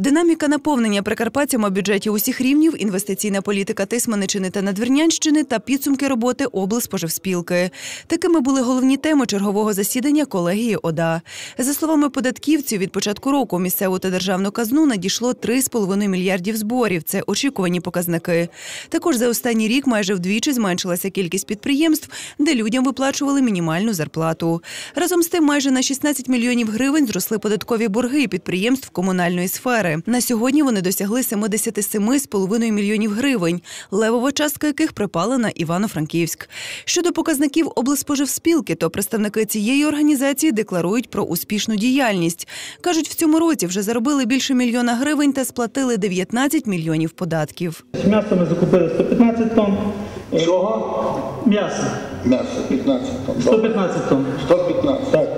Динаміка наповнення прикарпаттями бюджетів усіх рівнів, інвестиційна політика Тисманичини та Надвірнянщини та підсумки роботи облспоживспілки. Такими були головні теми чергового засідання колегії ОДА. За словами податківців, від початку року місцеву та державну казну надійшло 3,5 мільярдів зборів. Це очікувані показники. Також за останній рік майже вдвічі зменшилася кількість підприємств, де людям виплачували мінімальну зарплату. Разом з тим, майже на 16 мільйонів гривень зросли податкові борги підприємств комунальної сфери. На сьогодні вони досягли 77,5 мільйонів гривень, левова частка яких припала на Івано-Франківськ. Щодо показників облспоживспілки, то представники цієї організації декларують про успішну діяльність. Кажуть, в цьому році вже заробили більше мільйона гривень та сплатили 19 мільйонів податків. М'ясо ми закупили 115 тонн. Е, Чого? М'ясо М'ясо 15 тонн. 115 тонн. 115. Так.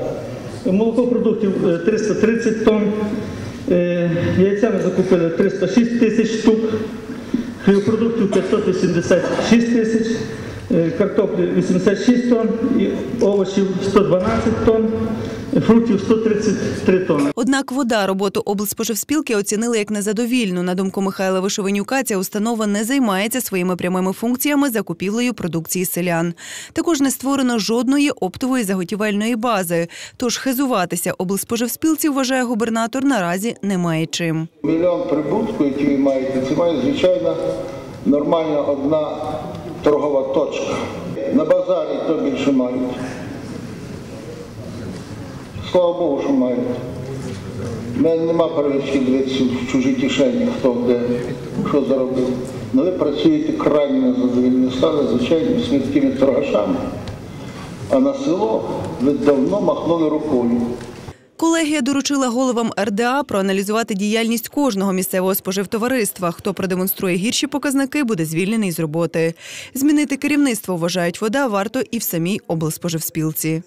Молокопродуктів е, 330 тонн. Е, Яйця ми закупили 306 тисяч штук. Хлібопродуктів 586 тисяч. Е, Картоплі 86 тонн. Овочів 112 тонн. Фруктів 133 тонни. Однак вода роботу облспоживспілки оцінили як незадовільну. На думку Михайла Вишовенюка, ця установа не займається своїми прямими функціями закупівлею продукції селян. Також не створено жодної оптової заготівельної бази. Тож хизуватися облспоживспілці, вважає губернатор, наразі немає чим. Мільйон прибутку, який ви маєте, це має звичайна нормальна одна торгова точка. На базарі то більше мають. Слава Богу, що мають. У мене нема привички дивитися в чужі кишені, хто де що заробив. Ну ви працюєте крайне незадовільно, стали звичайними сміткими торгашами. А на село ви давно махнули рукою. Колегія доручила головам РДА проаналізувати діяльність кожного місцевого споживтовариства. Хто продемонструє гірші показники, буде звільнений з роботи. Змінити керівництво, вважають вода, варто і в самій облспоживспілці.